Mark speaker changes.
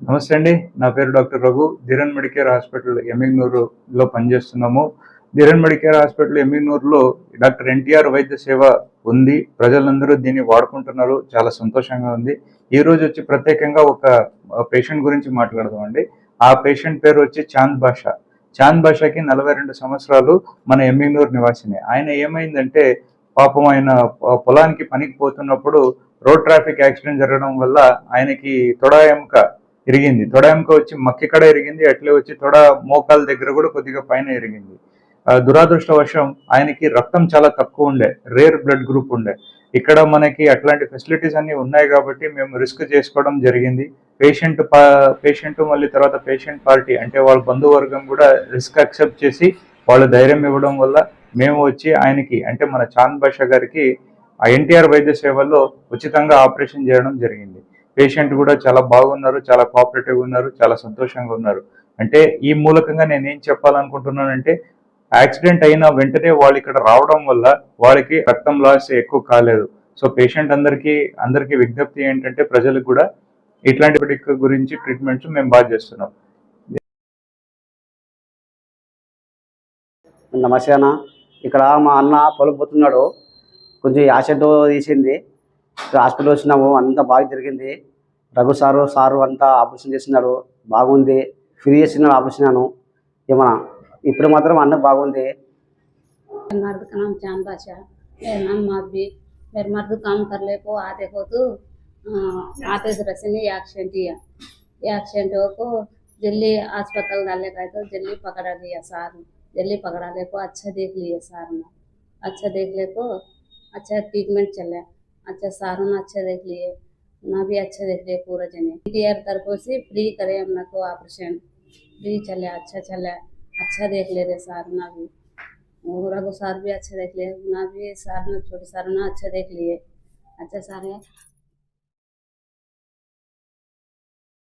Speaker 1: నమస్తే అండి. నా పేరు doctor Raghu. Dheeran medicare hospital ఎమ్మిగ్నూరులో పనిచేస్తున్నాము. ధీరన్ మెడికేర్ హాస్పిటల్ ఎమ్మిగ్నూరులో డాక్టర్ ఎన్టీఆర్ వైద్య సేవ ఉంది. ప్రజలందరూ దీన్ని వాడుకుంటున్నారు. చాలా సంతోషంగా ఉంది. ఈ రోజు వచ్చి ప్రత్యేకంగా ఒక పేషెంట్ గురించి మాట్లాడదాం అండి ఆ పేషెంట్ పేరు వచ్చి చాంద్ బాషా. చాంద్ బాషాకి నలభై రెండు సంవత్సరాలు మన ఎమ్మిగ్నూరు నివాసినే. ఆయన ఏమైందంటే పాపం ఆయన పొ- పొలానికి పనికి పోతున్నప్పుడు రోడ్ ట్రాఫిక్ యాక్సిడెంట్ జరగడం వల్ల ఆయనకి తొడాయముక ఎముక ఇరిగింది. తొడ ఎముక వచ్చి మక్కికడ ఇరిగింది అట్లే వచ్చి తొడ మోకాల దగ్గర కూడా కొద్దిగా పైన ఇరిగింది. ఆ, దురాదృష్టవశం ఆయనకి రక్తం చాలా తక్కువ ఉండే రేర్ బ్లడ్ గ్రూప్ ఉండే. ఇక్కడ మనకి అట్లాంటి ఫెసిలిటీస్ అన్ని ఉన్నాయి కాబట్టి మేము రిస్క్ చేసుకోవడం జరిగింది. పేషెంట్ పేషెంట్ మళ్ళీ తర్వాత పేషెంట్ పార్టీ అంటే వాళ్ళ బంధువర్గం కూడా రిస్క్ అక్సెప్ట్ చేసి వాళ్ళు ధైర్యం ఇవ్వడం వల్ల మేము వచ్చి ఆయనకి అంటే మన చాంద్ బాషా గారికి ఎన్టీఆర్ వైద్య సేవల్లో ఉచితంగా ఆపరేషన్ చేయడం జరిగింది. పేషెంట్ కూడా చాలా బాగున్నారు చాలా కోఆపరేటివ్గా ఉన్నారు చాలా సంతోషంగా ఉన్నారు. అంటే ఈ మూలకంగా నేను ఏం చెప్పాలనుకుంటున్నానంటే యాక్సిడెంట్ అయిన వెంటనే వాళ్ళు ఇక్కడ రావడం వల్ల వాళ్ళకి రక్తం లాస్ ఎక్కువ కాలేదు. సో పేషెంట్ అందరికీ అందరికీ విజ్ఞప్తి ఏంటంటే ప్రజలకు కూడా ఇట్లాంటి గురించి ట్రీట్మెంట్స్ మేము బాగా చేస్తున్నాం.
Speaker 2: నమస్తే అన్న. ఇక్కడ మా అన్న పొలకపోతున్నాడు కొంచెం యాసిడ్ తీసింది. హాస్పిటల్ వచ్చినాము అంతా బాగా జరిగింది రఘు సారు సారు అంతా ఆపరేషన్ చేస్తున్నాడు బాగుంది ఫ్రీ చేస్తున్నాడు ఆపరేషన్ అను ఏమన్నా ఇప్పుడు మాత్రం అన్న బాగుంది
Speaker 3: मर्द का नाम चांद बादशाह मेरा नाम माधवी मेरे मर्द काम कर ले को आते को तो अ, आते से रसे ने एक्सीडेंट किया एक्सीडेंट हो को जल्दी अस्पताल डाले गए तो जल्दी पकड़ा लिया सार ने जल्दी पकड़ा ले को अच्छा देख लिए सार ने अच्छा देख ले को अच्छा ट्रीटमेंट चला अच्छा सारों ने अच्छा देख लिए, ना भी अच्छा देख लिए पूरा जने। डीआर तरफ़ से फ्री करे हमने को ऑपरेशन फ्री चले अच्छा चले अच्छा देख ले रहे सार ना भी। और को सार भी अच्छा देख लिए, ना भी सार ने छोटे सार अच्छा देख लिए। अच्छा सार